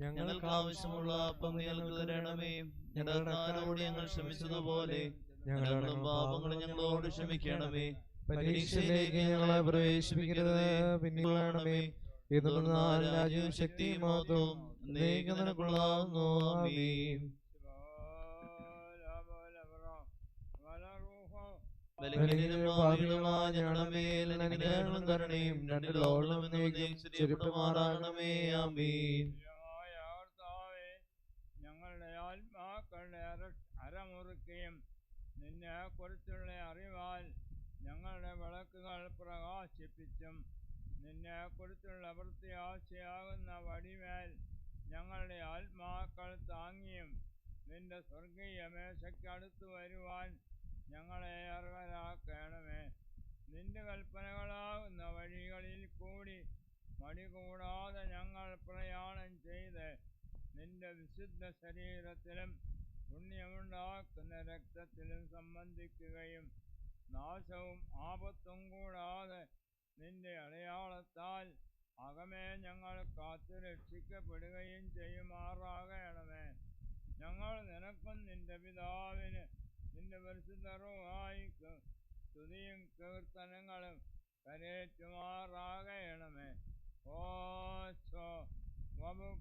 ഞങ്ങൾക്ക് ആവശ്യമുള്ള അപ്പം ഞങ്ങൾക്ക് തരണമേ. ഞങ്ങളുടെ കാരോട് ഞങ്ങൾ ക്ഷമിച്ചതുപോലെ. ഞങ്ങളുടെ പാപങ്ങൾ ഞങ്ങളോട് ക്ഷമിക്കണമേ. പരീക്ഷയിലേക്ക് ഞങ്ങളെ പ്രവേശിപ്പിക്കരുത്. പിന്നിലാണമേ ഇതൊന്നാൾ രാജ്യവും ശക്തിയും മാത്രവും നീക്കം നിനക്കുള്ളാവുന്നു ആമീൻ ബലഹീനനും പാപികളുമായ ഞങ്ങളുടെ മേൽ അനുഗ്രഹങ്ങളും കരുണയും ആമീൻ. നിന്നെ കുറിച്ചുള്ള അറിവാൽ ഞങ്ങളുടെ വിളക്കുകൾ പ്രകാശിപ്പിച്ചും നിന്നെ കുറിച്ചുള്ള വൃത്തിയാശയാകുന്ന വടിമേൽ ഞങ്ങളുടെ ആത്മാക്കൾ താങ്ങിയും നിന്റെ സ്വർഗീയ മേശയ്ക്കടുത്തു വരുവാൻ ഞങ്ങളെ അർഹരാക്കണമേ. നിന്റെ കൽപ്പനകളാകുന്ന വഴികളിൽ കൂടി മടി കൂടാതെ ഞങ്ങൾ പ്രയാണം ചെയ്ത് നിന്റെ വിശുദ്ധ ശരീരത്തിലും പുണ്യമുണ്ടാക്കുന്ന രക്തത്തിലും സംബന്ധിക്കുകയും നാശവും ആപത്തും കൂടാതെ നിന്റെ അടയാളത്താൽ അകമേ ഞങ്ങൾ കാത്തു രക്ഷിക്കപ്പെടുകയും ചെയ്യുമാറാകണമേ. ഞങ്ങൾ നിനക്കും നിന്റെ പിതാവിന് നിന്റെ പരിശുദ്ധറുമായി സ്തുതിയും കീർത്തനങ്ങളും കരേറ്റുമാറാകണമേ ഓ സ്വ ആമീൻ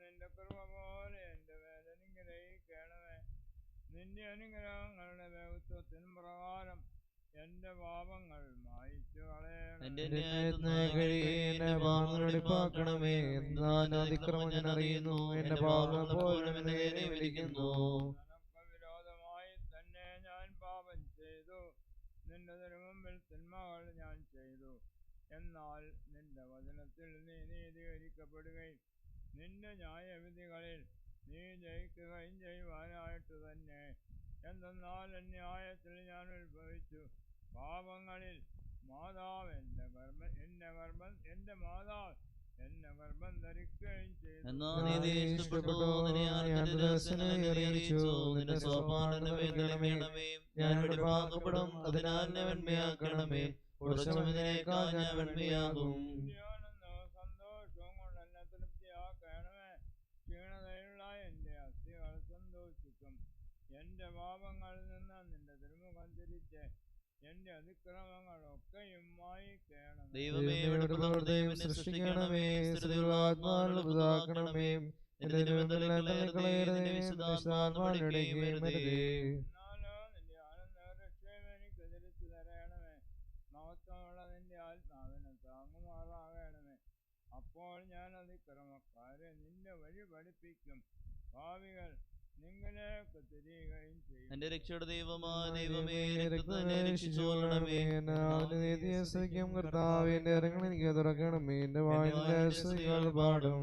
നിന്റെ കൃപ പോലെ എന്റെ വേദനിങ്ങനെ നിന്റെ അനുഗ്രഹങ്ങളുടെ വ്യക്തിത്വത്തിന് പ്രകാരം എന്റെ പാപങ്ങൾ മായിച്ചു കളയണം എന്റെ ന്യായത്തിന് കഴിയെ എന്നെ പാപങ്ങളെടുപ്പാക്കണമേ എന്നാൽ അതിക്രമം ഞാൻ അറിയുന്നു. എന്റെ പാപങ്ങൾ പോലും എന്നെ നേരെ വിളിക്കുന്നു നിനക്ക് വിരോധമായി തന്നെ ഞാൻ പാപം ചെയ്തു നിന്റെ തിരുമുമ്പിൽ തിന്മകൾ ഞാൻ ചെയ്തു എന്നാൽ നിന്റെ വചനത്തിൽ നീ നീതീകരിക്കപ്പെടുകയും നിന്റെ ന്യായവിധികളിൽ നീ ജയിക്കുകയും ചെയ്യുവാനായിട്ട് തന്നെ. എന്തെന്നാൽ അന്യായത്തിൽ ഞാൻ ഉത്ഭവിച്ചു. പാപങ്ങളിൽ മാതാവ് എന്റെ ഗർഭം എന്നെ ഗർഭം എന്റെ മാതാവ് എന്നെ ഗർഭം ധരിക്കുകയും ചെയ്തു. എന്നാ നീ ഇഷ്ടപ്പെട്ടു നിന്നെ ഞാൻ അറിയിച്ചു. നിന്റെ സോപാനം വേണമേ ഞാൻ വെടിപ്പാക്കപ്പെടും അതിനാൽ എന്നെ വെണ്മയാക്കണമേ കുറച്ചതിനേക്കാൾ ഞാൻ വെണ്മയാകും എന്റെ പാപങ്ങളിൽ നിന്ന് നിന്റെ തിരുമുഖം തിരിച്ച് എന്റെ അതിക്രമങ്ങളൊക്കെയും മായിക്കണം ദൈവമേ ദൈവം സൃഷ്ടിക്കണമേ. പുതാക്കണമേ. എന്റെ എന്നാലോ നിന്റെ ആനന്ദ രക്ഷയും എനിക്ക് തിരിച്ചു തരണമേ. മഹത്വമുള്ള നിന്റെ ആത്മാവിനെ താങ്ങുമാറാകണമേ. അപ്പോൾ ഞാൻ അതിക്രമക്കാരെ നിന്റെ വഴി പഠിപ്പിക്കും ഭാവികൾ എന്റെ രക്ഷയുടെ ദൈവമായ ദൈവമേ രക്തത്തിൽ എന്നെ രക്ഷിച്ചുകൊള്ളണമേ. സഹിക്കും കർത്താവ് എന്റെ ഇറങ്ങൾ എനിക്ക് തുറക്കണമേ. എന്റെ വായിലെ സ്തുതികൾ പാടും.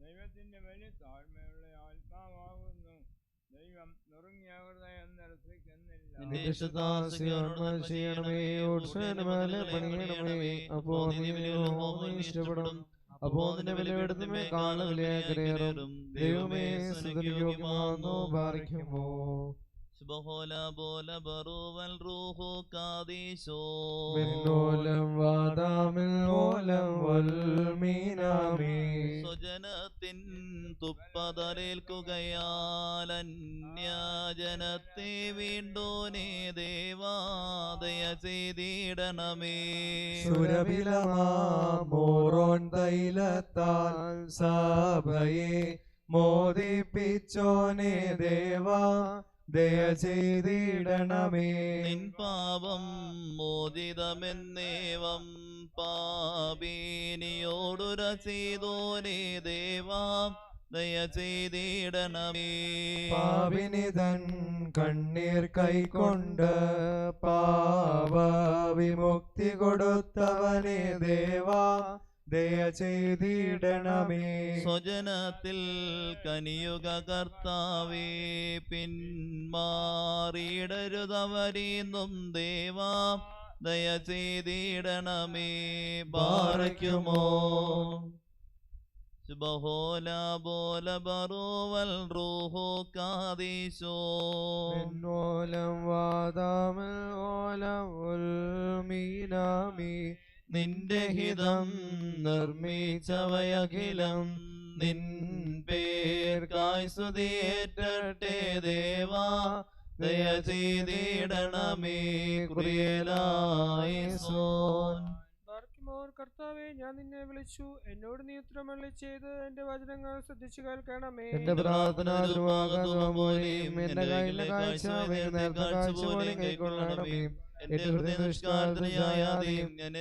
ദൈവത്തിന്റെ വലിയ താഴ്മയുള്ള ആത്മാവാകുന്നു. ദൈവം നുറുങ്ങിയ ഹൃദയം വിശുദ്ധാസിയോർമ്മ ചെയ്യണമേ പണിയണമേ. അപ്പോ ഇഷ്ടപ്പെടും. അപ്പോ നിന്റെ വിലയെടുത്തുമേ കാള വിലയേക്കരേറും ദൈവമേ പാറിക്കുമോ ശുഭഹോല ബോല ബറുവൽ റൂഹു കാദീശോ. മിന്നോലം വാദാമിൽ ഓലം വൽമീനാമി സ്വജനത്തിൻ തുപ്പ തലേൽക്കുകയാൽ വീണ്ടോ വീണ്ടോനേ ദേവാദയ ചെയ്തിടണമേ. സുരഭിലമാമോറോൻ തൈലത്താൽ സഭയെ മോദിപ്പിച്ചോനെ ദേവാ ദയ ചെയ്തിടണമേ. നിൻ പാപം മോചിതമെന്നേവം പാപീനിയോടുര ചെയ്തോനേ ദേവാ ദയ ചെയ്തിടണമേ. പാപിനിതൻ കണ്ണീർ കൈക്കൊണ്ട് പാപ വിമുക്തി കൊടുത്തവനെ ദേവാ ദയ ചെയ്തിടണമേ. സ്വജനത്തിൽ കനിയുക കർത്താവേ പിന്മാറിയിടരുതവരീന്നും ദേവാ ദയ ചെയ്തിടണമേ. ബാറയ്ക്കുമോ? ശുഭോല ബോല ബറോവൽ റോഹോ കാദീശോ ഓലം വാദാമൽ ഓലം ഉൽമീനാമി നിന്റെ ഹിതം നിർമ്മിച്ചവയഖിലം നിൻ പേർക്കായി സ്തുതിയേറ്റട്ടെ ദേവാ ദയ ചെയ്തിടണമേ കുറിയലായി സോൻ. കർത്താവെ ഞാൻ നിന്നെ വിളിച്ചു. എന്നോട് നീ ഉത്തരമള്ളി ചെയ്ത് എന്റെ വചനങ്ങൾ ശ്രദ്ധിച്ചു കേൾക്കണമേ. എന്റെ പ്രാർത്ഥന എന്റെ കയ്യിലെ കാഴ്ച നേരത്തെ കാഴ്ച പോലെയും കൈക്കൊള്ളണമേ. എന്റെ ഹൃദയ നിഷ്കാർത്തനയാതെയും ഞാൻ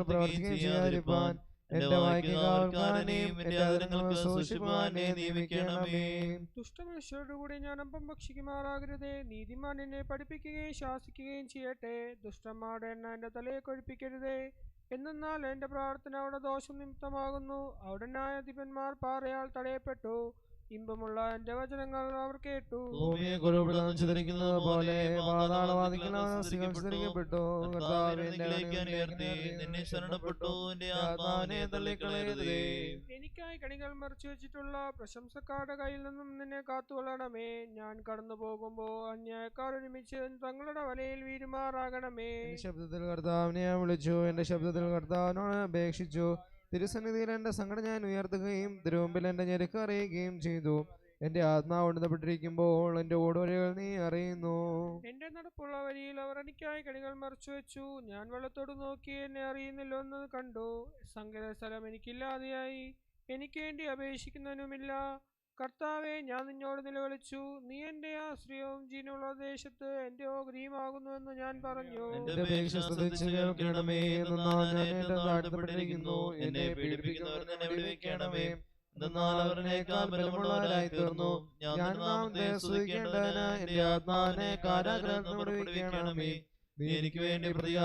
പ്രവർത്തിക്കുകയും ചെയ്യാതിരിപ്പാൻ എന്റെ എന്റെ അതിരങ്ങൾക്ക് സൂക്ഷിപ്പാനെ നിയമിക്കണമേ. ദുഷ്ടമനുഷ്യരോടുകൂടി ഞാൻ അപ്പം ഭക്ഷിക്കുമാറാകരുതേ. നീതിമാൻ എന്നെ പഠിപ്പിക്കുകയും ശാസിക്കുകയും ചെയ്യട്ടെ. ദുഷ്ടന്മാരുടെ എണ്ണ എന്റെ തലയെ കൊഴിപ്പിക്കരുതേ. എന്നാൽ എന്റെ പ്രാർത്ഥന അവിടെ ദോഷം നിമിത്തമാകുന്നു. അവിടെ ന്യായാധിപന്മാർ പാറയാൽ തടയപ്പെട്ടു. ഇമ്പമുള്ള എന്റെ വചനങ്ങൾ അവർ കേട്ടു. ഭൂമിയെ കുരുപിടുത്തം ചിതറിക്കുന്നത് പോലെ ഉയർത്തി നിന്നെ ശരണപ്പെട്ടു. എന്റെ ആത്മാവിനെ തള്ളിക്കളയരുതേ എനിക്കായി കണികൾ മറിച്ചു വെച്ചിട്ടുള്ള പ്രശംസക്കാരുടെ കയ്യിൽ നിന്നും നിന്നെ കാത്തുകൊള്ളണമേ. ഞാൻ കടന്നു പോകുമ്പോ അന്യായക്കാർ ഒരുമിച്ച് തങ്ങളുടെ വലയിൽ വീരുമാറാകണമേ. ശബ്ദത്തിൽ കർത്താവിനെ വിളിച്ചു. എന്റെ ശബ്ദത്തിൽ കർത്താവിനോട് അപേക്ഷിച്ചു. തിരുസന്നിധിയിൽ എന്റെ സങ്കടം ഞാൻ ഉയർത്തുകയും തിരുവമ്പിൽ എന്റെ ഞെരുക്ക് അറിയുകയും ചെയ്തു. എന്റെ ആത്മാവ് ഉണർന്നപ്പെട്ടിരിക്കുമ്പോൾ എന്റെ ഓടുവരികൾ നീ അറിയുന്നു. എന്റെ നടപ്പുള്ള വരിയിൽ അവർ എനിക്കായി കണികൾ മറിച്ചു വെച്ചു. ഞാൻ വെള്ളത്തോട് നോക്കി എന്നെ അറിയുന്നില്ലെന്ന് കണ്ടു. സങ്കര സ്ഥലം എനിക്കില്ലാതെയായി. എനിക്ക് വേണ്ടി അപേക്ഷിക്കുന്നതിനുമില്ല കർത്താവെ ഞാൻ നിന്നോട് നിലവിളിച്ചു. നീ എന്റെ ആശ്രയവും ജീനുള്ള ദേശത്ത് എന്റെ ഗ്രീമാകുന്നുവെന്ന് ഞാൻ പറഞ്ഞു. എന്നെ പീഡിപ്പിക്കുന്നവർ എന്നെ വിടുവിക്കണമേ എന്നാൽ അവരിനേക്കാൾ ബലമുള്ളവരായി തീർന്നു ഞാൻ എന്റെ ആത്മാവിനെ നീ എനിക്ക് വേണ്ടി പ്രതികാരം